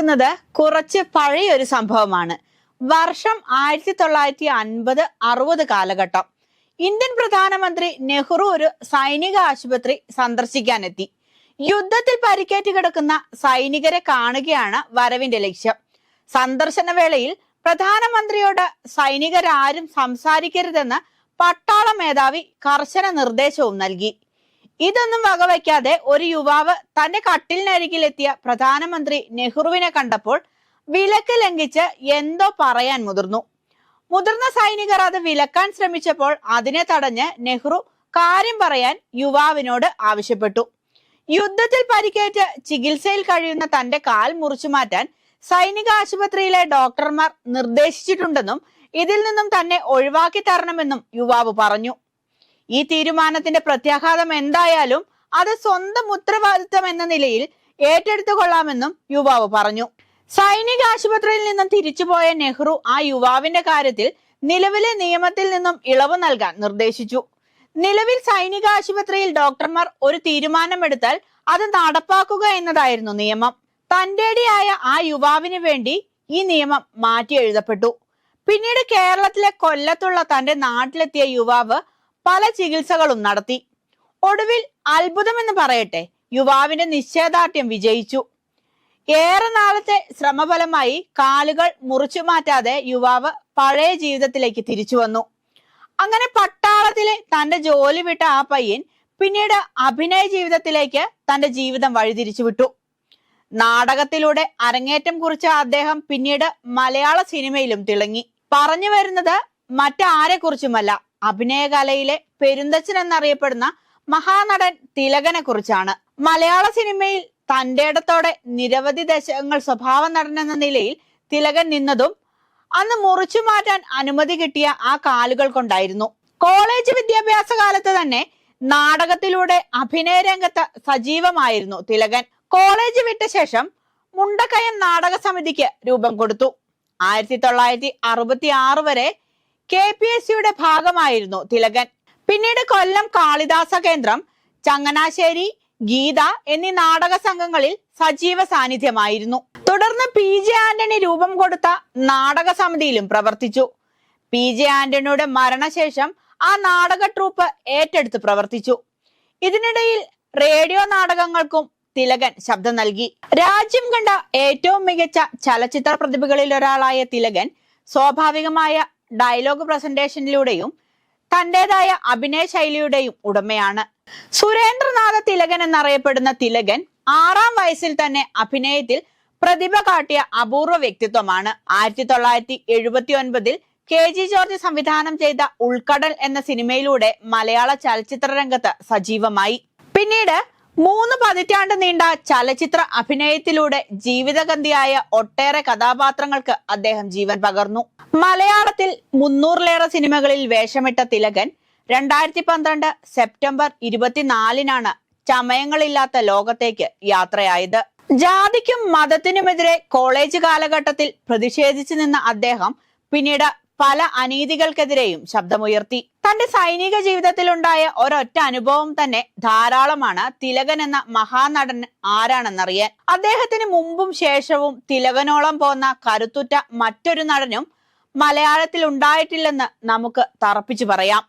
പോകുന്നത് കുറച്ച് പഴയ ഒരു സംഭവമാണ്. വർഷം ആയിരത്തി തൊള്ളായിരത്തി അൻപത് അറുപത് കാലഘട്ടം. ഇന്ത്യൻ പ്രധാനമന്ത്രി നെഹ്റു ഒരു സൈനിക ആശുപത്രി സന്ദർശിക്കാനെത്തി. യുദ്ധത്തിൽ പരിക്കേറ്റ് കിടക്കുന്ന സൈനികരെ കാണുകയാണ് വരവിന്റെ ലക്ഷ്യം. സന്ദർശന വേളയിൽ പ്രധാനമന്ത്രിയോട് സൈനികരാരും സംസാരിക്കരുതെന്ന് പട്ടാള മേധാവി കർശന നിർദ്ദേശവും നൽകി. ഇതൊന്നും വകവയ്ക്കാതെ ഒരു യുവാവ് തന്റെ കട്ടിലിനരികിലെത്തിയ പ്രധാനമന്ത്രി നെഹ്റുവിനെ കണ്ടപ്പോൾ വിലക്ക് ലംഘിച്ച് എന്തോ പറയാൻ മുതിർന്നു. മുതിർന്ന സൈനികർ അത് വിലക്കാൻ ശ്രമിച്ചപ്പോൾ അതിനെ തടഞ്ഞ് നെഹ്റു കാര്യം പറയാൻ യുവാവിനോട് ആവശ്യപ്പെട്ടു. യുദ്ധത്തിൽ പരിക്കേറ്റ് ചികിത്സയിൽ കഴിയുന്ന തന്റെ കാൽ മുറിച്ചു മാറ്റാൻ സൈനിക ആശുപത്രിയിലെ ഡോക്ടർമാർ നിർദ്ദേശിച്ചിട്ടുണ്ടെന്നും ഇതിൽ നിന്നും തന്നെ ഒഴിവാക്കി തരണമെന്നും യുവാവ് പറഞ്ഞു. ഈ തീരുമാനത്തിന്റെ പ്രത്യാഘാതം എന്തായാലും അത് സ്വന്തം ഉത്തരവാദിത്തം എന്ന നിലയിൽ ഏറ്റെടുത്തു കൊള്ളാമെന്നും യുവാവ് പറഞ്ഞു. സൈനിക ആശുപത്രിയിൽ നിന്നും തിരിച്ചുപോയ നെഹ്റു ആ യുവാവിന്റെ കാര്യത്തിൽ നിലവിലെ നിയമത്തിൽ നിന്നും ഇളവ് നൽകാൻ നിർദ്ദേശിച്ചു. നിലവിൽ സൈനിക ആശുപത്രിയിൽ ഡോക്ടർമാർ ഒരു തീരുമാനമെടുത്താൽ അത് നടപ്പാക്കുക എന്നതായിരുന്നു നിയമം. തന്റേടിയായ ആ യുവാവിന് വേണ്ടി ഈ നിയമം മാറ്റി എഴുതപ്പെട്ടു. പിന്നീട് കേരളത്തിലെ കൊല്ലത്തുള്ള തന്റെ നാട്ടിലെത്തിയ യുവാവ് പല ചികിത്സകളും നടത്തി. ഒടുവിൽ അത്ഭുതമെന്ന് പറയട്ടെ യുവാവിന്റെ നിശ്ചയദാർഢ്യം വിജയിച്ചു. ഏറെ നാളത്തെ ശ്രമഫലമായി കാലുകൾ മുറിച്ചു മാറ്റാതെ യുവാവ് പഴയ ജീവിതത്തിലേക്ക് തിരിച്ചു വന്നു. അങ്ങനെ പട്ടാളത്തിലെ തന്റെ ജോലി വിട്ട ആ പയ്യൻ പിന്നീട് അഭിനയ ജീവിതത്തിലേക്ക് തന്റെ ജീവിതം വഴിതിരിച്ചു വിട്ടു. നാടകത്തിലൂടെ അരങ്ങേറ്റം കുറിച്ച അദ്ദേഹം പിന്നീട് മലയാള സിനിമയിലും തിളങ്ങി. പറഞ്ഞു വരുന്നത് മറ്റാരെ കുറിച്ചുമല്ല അഭിനയകലയിലെ പെരുന്തച്ഛൻ എന്നറിയപ്പെടുന്ന മഹാനടൻ തിലകനെ കുറിച്ചാണ് മലയാള സിനിമയിൽ തന്റെ ഇടത്തോടെ നിരവധി ദശകങ്ങൾ സ്വഭാവ നടൻ എന്ന നിലയിൽ തിലകൻ നിന്നതും അന്ന് മുറിച്ചു മാറ്റാൻ അനുമതി കിട്ടിയ ആ കാലുകൾ കൊണ്ടായിരുന്നു. കോളേജ് വിദ്യാഭ്യാസ കാലത്ത് തന്നെ നാടകത്തിലൂടെ അഭിനയ രംഗത്ത് സജീവമായിരുന്നു തിലകൻ. കോളേജ് വിട്ട ശേഷം മുണ്ടക്കയം നാടക സമിതിക്ക് രൂപം കൊടുത്തു. ആയിരത്തി തൊള്ളായിരത്തി അറുപത്തി ആറ് വരെ കെ പി എസ് സിയുടെ ഭാഗമായിരുന്നു തിലകൻ. പിന്നീട് കൊല്ലം കാളിദാസ കേന്ദ്രം ചങ്ങനാശ്ശേരി ഗീത എന്നീ നാടക സംഘങ്ങളിൽ സജീവ സാന്നിധ്യമായിരുന്നു. തുടർന്ന് പി ജെ ആന്റണി രൂപം കൊടുത്ത നാടക സമിതിയിലും പ്രവർത്തിച്ചു. പി ജെ ആന്റണിയുടെ മരണശേഷം ആ നാടക ട്രൂപ്പ് ഏറ്റെടുത്ത് പ്രവർത്തിച്ചു. ഇതിനിടയിൽ റേഡിയോ നാടകങ്ങൾക്കും തിലകൻ ശബ്ദം നൽകി. രാജ്യം കണ്ട ഏറ്റവും മികച്ച ചലച്ചിത്ര പ്രതിഭകളിൽ ഒരാളായ തിലകൻ സ്വാഭാവികമായ ഡയലോഗ് പ്രസന്റേഷനിലൂടെയും തന്റേതായ അഭിനയ ശൈലിയുടെയും ഉടമയാണ്. സുരേന്ദ്രനാഥ തിലകൻ എന്നറിയപ്പെടുന്ന തിലകൻ ആറാം വയസ്സിൽ തന്നെ അഭിനയത്തിൽ പ്രതിഭ കാട്ടിയ അപൂർവ വ്യക്തിത്വമാണ്. ആയിരത്തി തൊള്ളായിരത്തി എഴുപത്തി ഒൻപതിൽ കെ ജി ജോർജ് സംവിധാനം ചെയ്ത ഉൾക്കടൽ എന്ന സിനിമയിലൂടെ മലയാള ചലച്ചിത്ര രംഗത്ത് സജീവമായി. പിന്നീട് മൂന്ന് പതിറ്റാണ്ട് നീണ്ട ചലച്ചിത്ര അഭിനയത്തിലൂടെ ജീവിതഗന്ധിയായ ഒട്ടേറെ കഥാപാത്രങ്ങൾക്ക് അദ്ദേഹം ജീവൻ പകർന്നു. മലയാളത്തിൽ മുന്നൂറിലേറെ സിനിമകളിൽ വേഷമിട്ട തിലകൻ രണ്ടായിരത്തി പന്ത്രണ്ട് സെപ്റ്റംബർ ഇരുപത്തിനാലിനാണ് ചമയങ്ങളില്ലാത്ത ലോകത്തേക്ക് യാത്രയായത്. ജാതിക്കും മതത്തിനുമെതിരെ കോളേജ് കാലഘട്ടത്തിൽ പ്രതിഷേധിച്ചു നിന്ന അദ്ദേഹം പിന്നീട് പല അനീതികൾക്കെതിരെയും ശബ്ദമുയർത്തി. തന്റെ സൈനിക ജീവിതത്തിലുണ്ടായ ഒരൊറ്റ അനുഭവം തന്നെ ധാരാളമാണ് തിലകൻ എന്ന മഹാനടൻ ആരാണെന്നറിയാൻ. അദ്ദേഹത്തിന് മുമ്പും ശേഷവും തിലകനോളം പോന്ന കരുത്തുറ്റ മറ്റൊരു നടനും മലയാളത്തിൽ ഉണ്ടായിട്ടില്ലെന്ന് നമുക്ക് തറപ്പിച്ചു പറയാം.